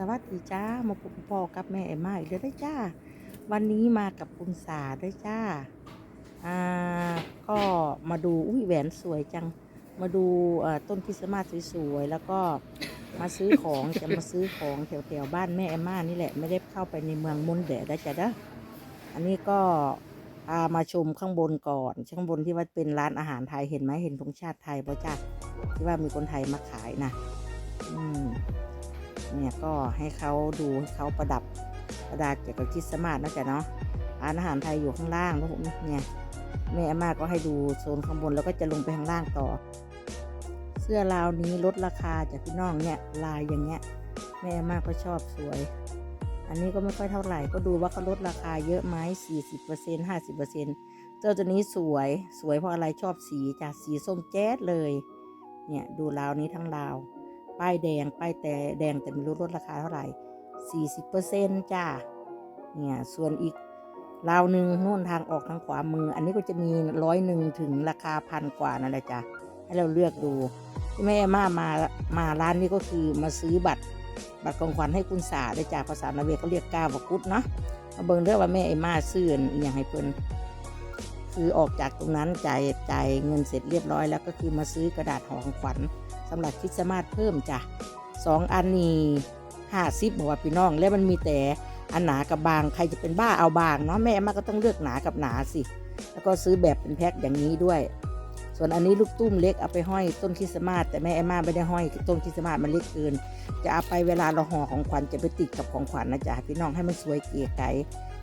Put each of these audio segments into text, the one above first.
สวัสดีจ้ามาพบพ่อกับแม่เอ็มมาอีกแล้วได้อจ้า วันนี้มากับคุณสาด้วยจ้าอ่าก็มาดูอุ้ยแหวนสวยจัง มาดูเอ่อต้นคริสต์มาสสวยๆแล้วก็มาซื้อของจะมาซื้อของแถวๆบ้านแม่เอ็มมานี่แหละไม่ได้เข้าไปในเมืองมนต์แดดได้จ้ะเด้ออันนี้ก็พามาชมข้างบนก่อนข้างบนที่ว่าเป็นร้านอาหารไทยเห็นไหมเห็นธงชาติไทยป่ะจ้าที่ว่ามีคนไทยมาขายนะอืม เนี่ยก็ให้เขาดูให้เขาประดับประดาเกี่ยวกับคริสต์มาสนะจ๊ะเนาะร้านอาหารไทยอยู่ข้างล่างแล้วผมเนี่ยแม่อาม่าก็ให้ดูโซนข้างบนแล้วก็จะลงไปข้างล่างต่อ เสื้อราวนี้ลดราคาจากพี่น้องเนี่ยลายอย่างเงี้ยแม่อาม่าก็ชอบสวย อันนี้ก็ไม่ค่อยเท่าไหร่ก็ดูว่าเขาลดราคาเยอะไหมสี่สิบเปอร์เซ็นห้าสิบเปอร์เซ็นเจ้าตัวนี้สวยสวยเพราะอะไรชอบสีจ้ะสีส้มแจ๊ดเลย เนี่ยดูราวนี้ทั้งราว ป้ายแดง ป้ายแต่แดงแต่ไม่รู้ลดราคาเท่าไหร่ 40%จ้า เนี่ย ส่วนอีกราวหนึ่งนู่นทางออกทางขวามือ อันนี้ก็จะมีร้อยหนึ่งถึงราคาพันกว่านั่นแหละจ้ะ ให้เราเลือกดูที่แม่มามามาร้านนี้ก็คือมาซื้อบัตร บัตรของขวัญให้คุณสาได้จากภาษานาเวก็เรียกก้าวกุดเนาะมาเบิ่งเรื่องว่าแม่ไอ้มาซื้ออนอหย่างให้เพิ่นคือออกจากตรงนั้นจ่ายจ่ายเงินเสร็จเรียบร้อยแล้วก็คือมาซื้อกระดาษห่อของขวัญ สำหรับคริสต์มาสเพิ่มจ้ะสองอันนี้ห้าสิบบอกว่าพี่น้อง แล้วมันมีแต่อันหนากับบางใครจะเป็นบ้าเอาบางเนาะแม่มาก็ต้องเลือกหนากับหนาสิ แล้วก็ซื้อแบบเป็นแพ็คอย่างนี้ด้วย ส่วนอันนี้ลูกตุ้มเล็กเอาไปห้อยต้นคริสต์มาสแต่แม่แอมมาไม่ได้ห้อยต้นคริสต์มาสมันเล็กเกิน จะเอาไปเวลาเราห่อของขวัญจะไปติดกับของขวัญนะจ๊ะพี่น้องให้มันสวยเก๋ไก๋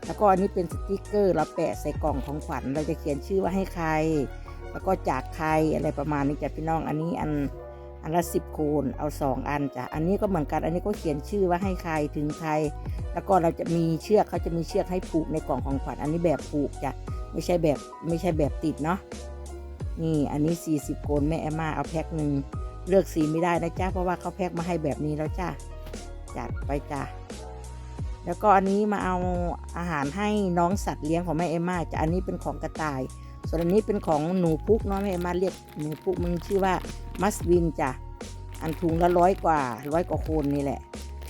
แล้วก็อันนี้เป็นสติกเกอร์เราแปะใส่กล่องของขวัญเราจะเขียนชื่อว่าให้ใคร แล้วก็จากใครอะไรประมาณนี้จ้ะพี่น้องอันนี้อัน อันละสิบโคนเอาสองอันจ้ะอันนี้ก็เหมือนกันอันนี้ก็เขียนชื่อว่าให้ใครถึงใคร แล้วก็เราจะมีเชือกเขาจะมีเชือกให้ผูกในกล่องของขวัญอันนี้แบบผูกจ้ะไม่ใช่แบบไม่ใช่แบบติดเนาะนี่อันนี้ 40โคนแม่แอมมาเอาแพ็คหนึ่งเลือกสีไม่ได้นะจ้าเพราะว่าเขาแพ็คมาให้แบบนี้แล้วจ้าจัดไปจ้าแล้วก็อันนี้มาเอาอาหารให้น้องสัตว์เลี้ยงของแม่เอมมาจ้ะอันนี้เป็นของกระต่าย ส่วนอันนี้เป็นของหนูพุกเนาะแม่มาเรียกหนูพุกมันชื่อว่ามัสวินจ้ะอันถุงละร้อยกว่าร้อยกว่าโคนนี่แหละ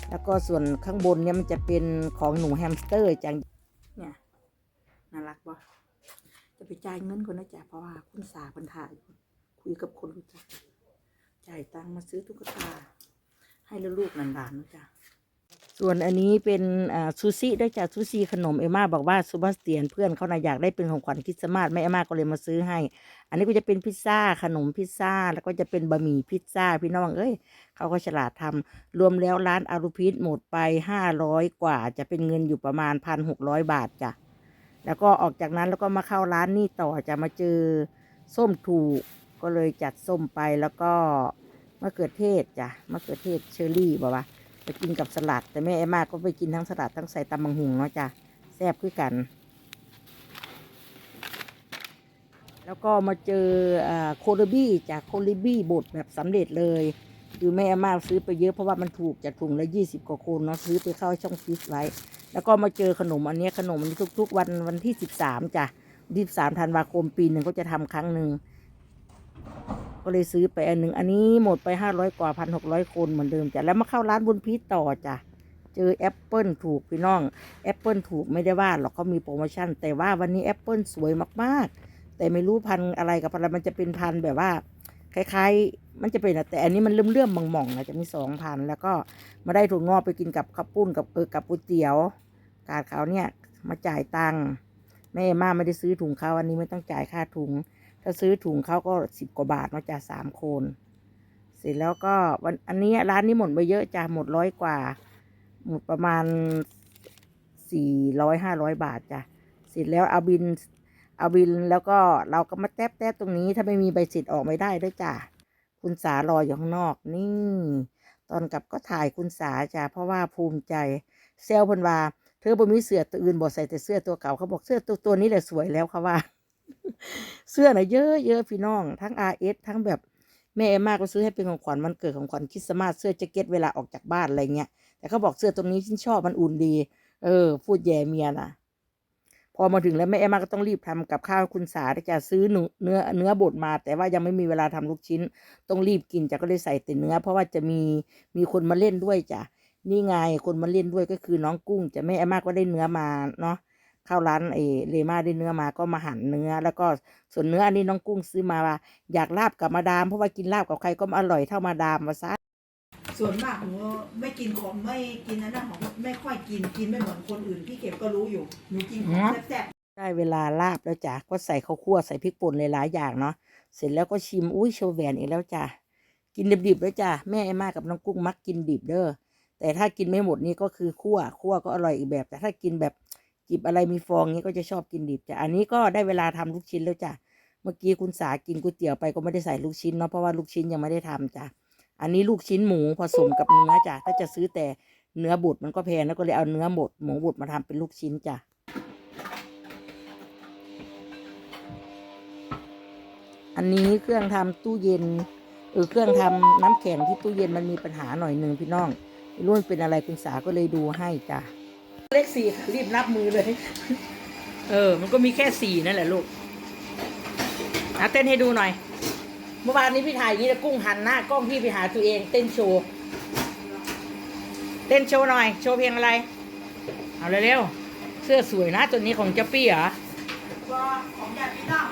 แล้วก็ส่วนข้างบนเนี่ยมันจะเป็นของหนูแฮมสเตอร์จังเนี่ยน่ารักปะจะไปจ่ายเงินคนนะจ๊ะเพราะว่าคุณสาพันถ่าคุยกับคนรู้จักจ่ายตังมาซื้อตุ๊กตาให้ลูกหลานๆนะจ๊ะ ส่วนอันนี้เป็นอ่าซูชิด้วยจ้ะซูชิขนมเอม่าบอกว่าซูบาสเตียนเพื่อนเขาน่ะอยากได้เป็นของขวัญคริสต์มาสแม่เอม่าก็เลยมาซื้อให้ อันนี้ก็จะเป็นพิซซ่าขนมพิซซ่าแล้วก็จะเป็นบะหมี่พิซซ่าพี่น้องเอ้ยเขาก็ฉลาดทำรวมแล้วร้านอารุพิษหมดไปห้าร้อยกว่า จะเป็นเงินอยู่ประมาณพันหกร้อยบาทจ้ะแล้วก็ออกจากนั้นแล้วก็มาเข้าร้านนี่ต่อจะมาเจอส้มถูกก็เลยจัดส้มไปแล้วก็มะเขือเทศจ้ะมะเขือเทศเชอร์รี่บอกว่า ไปกินกับสลัด แต่แม่เอมาก็ไปกินทั้งสลัดทั้งใส่ตำบังหุงเนาะจ้ะแซ่บคือกัน แล้วก็มาเจอโคโรบี้จากโคลบี้บดแบบสำเร็จเลยคือแม่อามาซื้อไปเยอะเพราะว่ามันถูกจากถุงละยี่สิบกว่าโคนเนาะซื้อไปเข้าช่องฟิสไว้ แล้วก็มาเจอขนมอันเนี้ยขนมอันนี้ทุก ๆ วันวันที่สิบสามจ้ะยี่สามธันวาคมปีหนึ่งก็จะทำครั้งหนึ่ง ก็เลยซื้อไปอันหนึ่งอันนี้หมดไปห้าร้อยกว่าพันหกร้อยคนเหมือนเดิมจ้ะแล้วมาเข้าร้านบุญพีต่อจ้ะเจอแอปเปิลถูกพี่น้องแอปเปิลถูกไม่ได้ว่าหรอกเขามีโปรโมชั่น แต่ว่าวันนี้แอปเปิลสวยมากๆ แต่ไม่รู้พันอะไรกับอะไรมันจะเป็นพันแบบว่าคล้ายๆ มันจะเป็นแต่อันนี้มันเลื่อมๆมองๆนะจะมีสองพันแล้วก็มาได้ถั่วงอกไปกินกับข้าวปุ้นกับเออกับก๋วยเตี๋ยว กาดเขาเนี่ยมาจ่ายตังค์แม่มาไม่ได้ซื้อถุงเขาอันนี้ไม่ต้องจ่ายค่าถุง ถ้าซื้อถุงเขาก็สิบกว่าบาทมาจากสามโคน เสร็จแล้วก็วันอันนี้ร้านนี้หมดไปเยอะจ้าหมดร้อยกว่า หมดประมาณสี่ร้อยห้าร้อยบาทจ้ะเสร็จแล้วเอาบินเอาบินแล้วก็เราก็มาแทบแทบตรงนี้ถ้าไม่มีใบเสร็จออกไม่ได้ด้วยจ้ะคุณสารออยู่ข้างนอกนี่ ตอนกลับก็ถ่ายคุณสาจ้ะเพราะว่าภูมิใจเซลพิ่นวาเธอบ่มีเสื้อตัวอื่นบ่ใส่แต่เสื้อตัวเก่าเขาบอกเสื้อตัวตัวนี้แหละสวยแล้วเขาว่า เสื้อนะเยอะเยอะพี่น้อง ทั้ง RS ทั้งแบบแม่เอมากก็ซื้อให้เป็นของขวัญวันเกิดของขวัญคริสต์มาสเสื้อแจ็คเก็ตเวลาออกจากบ้านอะไรเงี้ย แต่เขาบอกเสื้อตัวนี้ฉันชอบมันอุ่นดี เออ พูดแย่เมียนะพอมาถึงแล้วแม่เอมาก็ต้องรีบทำกับข้าวคุณสาจะซื้อเนื้อเนื้อบดมา แต่ว่ายังไม่มีเวลาทำลูกชิ้น ต้องรีบกินจะก็เลยใส่แต่เนื้อ เพราะว่าจะมีมีคนมาเล่นด้วยจ้ะนี่ไงคนมาเล่นด้วยก็คือน้องกุ้งจะแม่เอมมาก็ได้เนื้อมาเนาะ เข้าร้านเอเลมาได้เนื้อมาก็มาหั่นเนื้อ แล้วก็ส่วนเนื้ออันนี้น้องกุ้งซื้อมาว่าอยากลาบกับมาดาม เพราะว่ากินลาบกับใครก็อร่อยเท่ามาดามมาซะส่วนมากหนูไม่กินของไม่กินอันนั้นของไม่ค่อยกินกินไม่เหมือนคนอื่นพี่เก็บก็รู้อยู่หนูกินของแซ่บได้เวลาลาบแล้วจ้ะก็ใส่ข้าวคั่วใส่พริกป่นหลายๆอย่างเนาะเสร็จแล้วก็ชิมอุ้ยโชว์แหวนอีกแล้วจ้ะกินดิบๆแล้วจ้ะแม่เอมมากับน้องกุ้งมักกินดิบเด้อแต่ถ้ากินไม่หมดนี่ก็คือคั่วคั่วก็อร่อยอีกแบบ แต่ถ้ากินแบบ จิบอะไรมีฟองนี้ก็จะชอบกินดิบจ้ะอันนี้ก็ได้เวลาทำลูกชิ้นแล้วจ้ะเมื่อกี้คุณสากินก๋วยเตี๋ยวไปก็ไม่ได้ใส่ลูกชิ้นเนาะเพราะว่าลูกชิ้นยังไม่ได้ทำจ้ะอันนี้ลูกชิ้นหมูผสมกับเนื้อจ้ะถ้าจะซื้อแต่เนื้อบดมันก็แพงแล้วก็เลยเอาเนื้อบดหมูบดมาทำเป็นลูกชิ้นจ้ะอันนี้เครื่องทำตู้เย็นเออเครื่องทำน้ำแข็งที่ตู้เย็นมันมีปัญหาหน่อยหนึ่งพี่น้องไม่นเป็นอะไรคุณสาก็เลยดูให้จ้ะ เลขสี่รีบนับมือเลย เออ มันก็มีแค่สี่นั่นแหละลูกนะเต้นให้ดูหน่อย เมื่อวานนี้พี่ถ่ายอย่างนี้แล้วกุ้งหันหน้ากล้องพี่ไปหาตัวเองเต้นโชว์เต้นโชว์หน่อย โชว์เพลงอะไร เอาเร็วๆเสื้อสวยนะตัวนี้ของเจ้าปี้เหรอๆก็ของยาพี่น้อง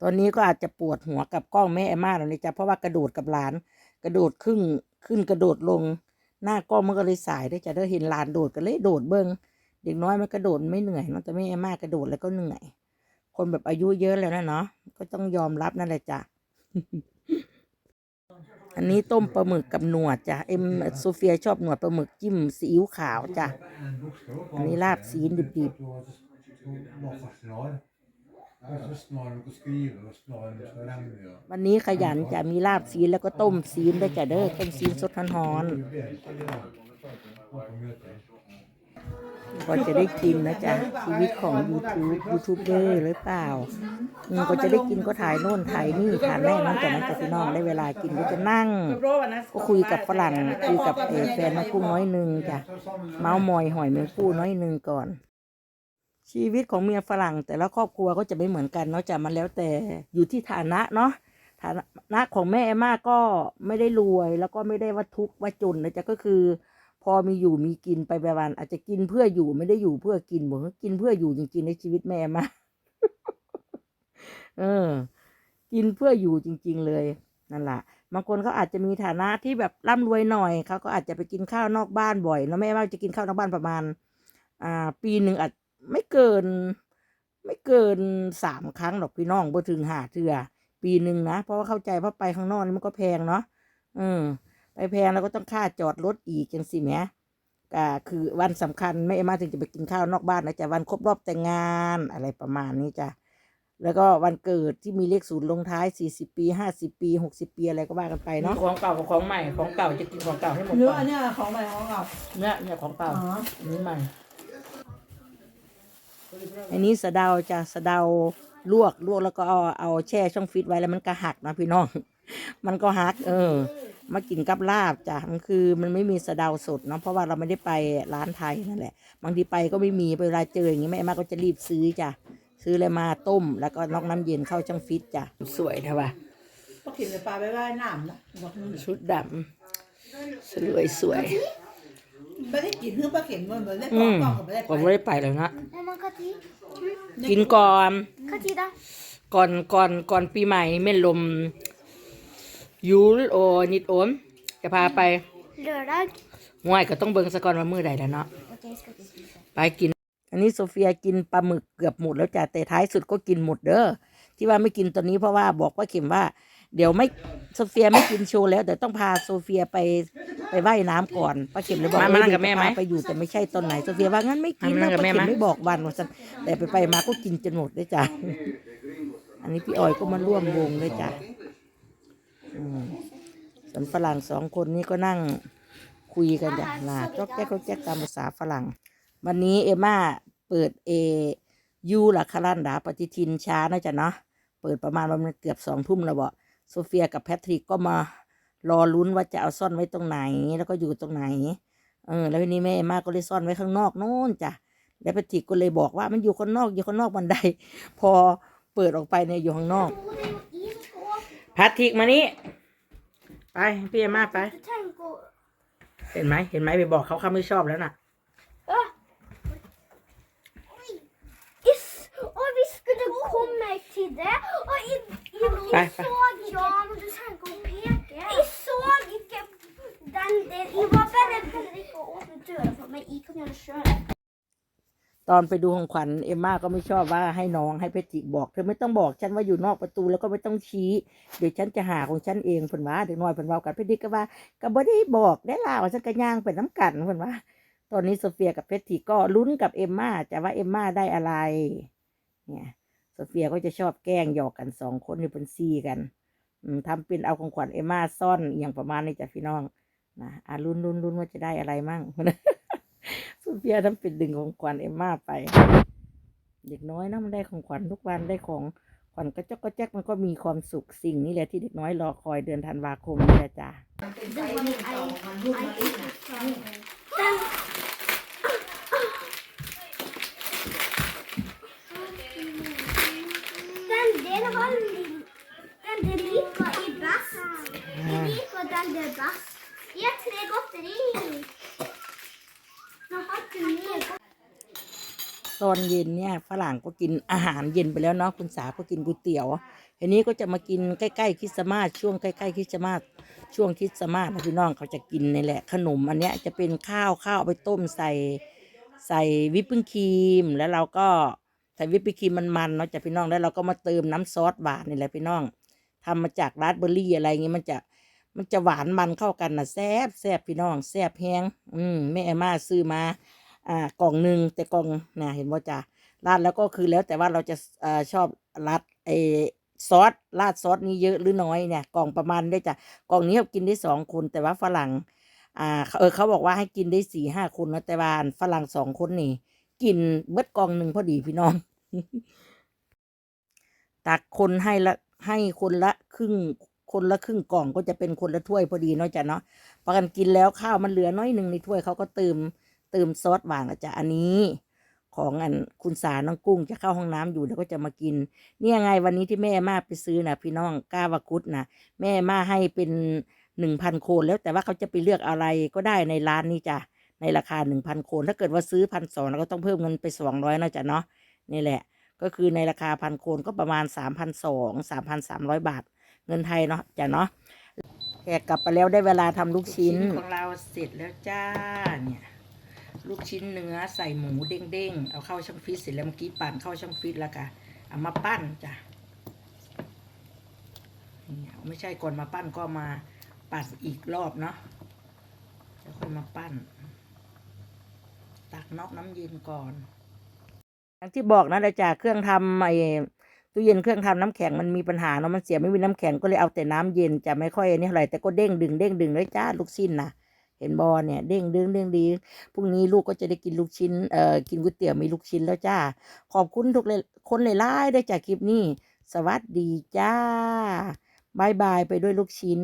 ตอนนี้ก็อาจจะปวดหัวกับกล้องแม่แอมมาแล้วนะจ๊ะเพราะว่ากระโดดกับหลาน กระโดดขึ้นขึ้นกระโดดลง หน้าก้อมันก็เลยสายได้จะได้เห็นหลานโดดก็เลยโดดเบิ้งเด็กน้อยมันกระโดดไม่เหนื่อยเนอะแต่แม่มากระโดดแล้วก็เหนื่อย คนแบบอายุเยอะแล้วนะเนาะก็ต้องยอมรับนั่นแหละจ้ะอันนี้ต้มปลาหมึกกับหนวดจ้ะเอ็มโซเฟียชอบหนวดปลาหมึกจิ้มซีอิ๊วขาวจ้ะอันนี้ลาบซีนดิบ Bare fascinal. Jeg er så snar nok å skrive og snar nok å regne. Ja. วันนี้ขยันจะมีลาบซีนแล้วก็ต้มซีนด้วยจ้ะเด้อต้มซีนสดร้อนๆ Du vet ikke det da. Var på møte. ก็จะได้กินนะจ๊ะชีวิตของ YouTube ยูทูบเบอร์หรือเปล่าอืมก็จะได้กินก็ถ่ายโน่นถ่ายนี่ถ่ายแม่นั่นแต่นั้นจะพี่น้องได้เวลากินก็จะนั่ง ก็คุยกับฝรั่งคุยกับเอ่อแฟนน้องกุ้งน้อยหนึ่งจ้ะเมาส์มอยหอยแมงปูน้อยหนึ่งก่อน ชีวิตของเมียฝรั่ง แต่ละครอบครัวก็จะไม่เหมือนกันเนาะจะมันแล้วแต่อยู่ที่ฐานะเนาะฐานะของแม่เอมมาก็ไม่ได้รวยแล้วก็ไม่ได้ว่าทุกข์ว่าจนนะจ๊ะก็คือ พอมีอยู่มีกินไปแบบวันอาจจะกินเพื่ออยู่ไม่ได้อยู่เพื่อกินบอกว่ากินเพื่ออยู่จริงๆในชีวิตแม่มาเออ กินเพื่ออยู่จริง ๆ เลยนั่นแหละบางคนเขาอาจจะมีฐานะที่แบบร่ำรวยหน่อยเขาก็อาจจะไปกินข้าวนอกบ้านบ่อยแล้วแม่ว่าจะกินข้าวนอกบ้านประมาณ อ่า ปีหนึ่งอาจ ไม่เกิน ไม่เกินสามครั้งหรอกพี่น้องบ่ถึงหาเทื่อปีหนึ่งนะ เพราะว่าเข้าใจเพราะไปข้างนอกนี่มันก็แพงเนาะอืมไปแพงแล้วก็ต้องค่าจอดรถอีกจังสิแหมก็คือวันสำคัญไม่มาถึงจะไปกินข้าวนอกบ้านนะจ๊ะวันครบรอบแต่งงานอะไรประมาณนี้จ้ะแล้วก็วันเกิดที่มีเลขศูนย์ลงท้ายสี่สิบปีห้าสิบปีหกสิบปีอะไรก็ว่ากันไปเนาะของเก่ากับของใหม่ของเก่าจะกินของเก่าให้หมดเนื้อก่อนอันเนี้ยของใหม่ของเก่าเนี่ยเนี่ยของเก่าอ๋ออันนี้ใหม่ อันนี้สะเดาจะสะเดาลวกลวกแล้วก็เอาเอาแช่ช่องฟิตไว้แล้วมันก็หักนะพี่น้อง มันก็หัก เออ มากินกับลาบจ้ะมันคือมันไม่มีสะเดาสดเนาะเพราะว่าเราไม่ได้ไปร้านไทยนั่นแหละ บางทีไปก็ไม่มีเวลาเจออย่างนี้แม่มาก็จะรีบซื้อจ้ะซื้อเลยมาต้ม แล้วก็นอกน้ำเย็นเข้าช่องฟิตจ้ะสวยนะวะก็กินแต่ปลาไปว่ายน้ำนะบอกนี่ชุดดำสวยสวย ไม่ได้กินเพื่อปลาเข็มมันเหมือนได้กอืองมกองกับไม่ได้ผมไม่ได้ไปเลยนะ Maman, Kati กินก่อน Kati da ก่อนก่อนก่อนปีใหม่แม่ลมยูลโอนิดโอม จะพาไป lördag. ห่วยก็ต้องเบิ่งสะก่อนว่ามือใดแล้วเนาะ Okej, ska vi spisa? ไปกิน อันนี้โซเฟียกินปลาหมึกเกือบหมดแล้วจ้ะแต่ท้ายสุดก็กินหมดเด้อที่ว่าไม่กินตอนนี้เพราะว่าบอกว่าเข็มว่า เดี๋ยวไม่โซเฟียไม่กินโชว์แล้วเดี๋ยวต้องพาโซเฟียไป ไปว่ายน้ำก่อนป้าเข็มเลยบอกมามานั่งกับเดี๋ยวแม่ไหมจะพาไปอยู่แต่ไม่ใช่ตอนไหนโซเฟียว่างั้นไม่กินมามานั่นะงกับป้าแม่เข็มไหม ไม่บอกวันว่าซั่นแต่ไปไปๆมาก็กินจนหมดเลยจ้ะอันนี้พี่ออยก็มาร่วมวงเลยจ้ะอืมส่วนฝรั่งสองคนนี้ก็นั่งคุยกันจ้ะลาจ๊อกแจ๊กจ๊อกแจ๊กตามภาษาฝรั่ง วันนี้เอมม่าเปิดเอยูละคารันดาปฏิทินช้านะจ๊ะเนาะเปิดประมาณประมาณเกือบสองทุ่มแล้วบ่โซเฟียกับแพทริกก็มา รอลุ้นว่าจะเอาซ่อนไว้ตรงไหน แล้วก็อยู่ตรงไหน เออ แล้วทีนี้แม่เอมม่าก็เลยซ่อนไว้ข้างนอกโน่นจ้ะแล้วแพทริกก็เลยบอกว่ามันอยู่ข้างนอกอยู่ข้างนอกบันได พอเปิดออกไปเนี่ยอยู่ข้างนอกแพทริกมานี่ไปพี่เอมม่าไป Tänk och... เห็นไหมเห็นไหมไปบอกเขาเขาไม่ชอบแล้วน่ะ ตอนไปดูของขวัญเอมม่าก็ไม่ชอบว่าให้น้องให้เพจิบอกเธอไม่ต้องบอกฉันว่าอยู่นอกประตูแล้วก็ไม่ต้องชี้เดี๋ยวฉันจะหาของฉันเองเพิ่นว่าเด็กน้อยเพิ่นเว้ากันเพจิก็ว่าก็บ่ได้บอกได้ล่ะว่าฉันก็ย่างไปน้ำกันเพิ่นว่า ตอนนี้โซเฟียกับเพจิก็ลุ้นกับเอมม่าจะว่าเอมม่าได้อะไร เนี่ยโซเฟียก็จะชอบแกล้งหยอกกันสองคนนี่เป็นซี่กันอืมทำเป็นเอาของขวัญเอมม่าซ่อนอย่างประมาณนี้จ้ะพี่น้องนะอะลุ้นลุ้นลุ้นว่าจะได้อะไรมั่ง โซเฟียทำเป็นดึงของขวัญเอมมาไป เด็กน้อยนะมันได้ของขวัญทุกวันได้ของขวัญกระจกกระแจกมันก็มีความสุขสิ่งนี้แหละที่เด็กน้อยรอคอยเดือนธันวาคมนี่แหละจ้ะเป็นไซส์ลูกเก่าของมันลูกมันเล็ ตอนเย็นเนี่ยฝรั่งก็กินอาหารเย็นไปแล้วเนาะคุณสาก็กินก๋วยเตี๋ยวทีนี้ก็จะมากินใกล้ๆคริสต์มาสช่วงใกล้ๆคริสต์มาสช่วงคริสต์มาสนะพี่น้องเขาจะกินนี่แหละขนมอันเนี้ยจะเป็นข้าวข้าวไปต้มใส่ใส่วิปปิ้งครีมแล้วเราก็ใส่วิปปิ้งครีมมันๆเนาะจ้ะพี่น้องแล้วเราก็มาเติมน้ำซอสหวานนี่แหละพี่น้องทำมาจากราสเบอร์รี่อะไรเงี้ยมันจะมันจะหวานมันเข้ากันนะแซ่บแซ่บพี่น้องแซ่บแฮงอืมแม่แอมมาซื้อมา อ่ากล่องหนึ่งแต่กล่องนะเห็นว่าจ้ะราดแล้วก็คือแล้วแต่ว่าเราจะอ่อชอบราดไอซอสราดซอสนี้เยอะหรือน้อยเนี่ยกล่องประมาณได้จ้ะกล่องนี้เขากินได้สองคนแต่ว่าฝรั่งอ่าเออเขาบอกว่าให้กินได้สี่ห้าคนนะแต่ว่าฝรั่งสองคนนี่กินเบิดกล่องหนึ่งพอดีพี่น้อง ตักคนให้ละให้คนละครึ่งคนละครึ่งกล่องก็จะเป็นคนละถ้วยพอดีเนาะจ้ะเนาะประกันกินแล้วข้าวมันเหลือน้อยหนึ่งในถ้วยเขาก็เติม เติมซอสหวานอาจจะอันนี้ ของอันคุณสาน้องกุ้งจะเข้าห้องน้ำอยู่แล้วก็จะมากิน เนี่ยไงวันนี้ที่แม่มาไปซื้อนะพี่น้องก้าวกุดนะแม่มาให้เป็นหนึ่งพันโคนแล้วแต่ว่าเขาจะไปเลือกอะไรก็ได้ในร้านนี้จ้ะในราคาหนึ่งพันโคนถ้าเกิดว่าซื้อพันสองเราก็ต้องเพิ่มเงินไปสองร้อยนะจ้ะเนาะนี่แหละ ก็คือในราคาพันโคนก็ประมาณสามพันสองสามพันสามร้อยบาท เงินไทยเนาะจ้ะเนาะแขกกลับไปแล้วได้เวลาทำลูกชิ้นของเราเสร็จแล้วจ้าเนี่ย ลูกชิ้นเนื้อใส่หมูเด้งๆ เอาเข้าช่องฟรีซเสร็จแล้วเมื่อกี้ปั่นเข้าช่องฟรีซแล้วค่ะเอามาปั้นจ้ะไม่ใช่ก่อนมาปั้นก็มาปั่นอีกรอบเนาะแล้วค่อยมาปั้น ตักนอกน้ำเย็นก่อน อย่างที่บอกนะเลยจ้ะเครื่องทำไอ้ตู้เย็นเครื่องทำน้ำแข็งมันมีปัญหาเนาะมันเสียไม่มีน้ำแข็งก็เลยเอาแต่น้ำเย็นจะไม่ค่อยอันนี่เท่าไหร่แต่ก็เด้งดึงเด้งดึงเลยจ้าลูกชิ้นนะ เห็นบอเนี่ยเด้งดึงเด้งดีพรุ่งนี้ลูกก็จะได้กินลูกชิ้นเอ่อกินก๋วยเตี๋ยวมีลูกชิ้นแล้วจ้า ขอบคุณทุกเลยคนหลายๆได้จากคลิปนี้ สวัสดีจ้าบายบายไปด้วยลูกชิ้น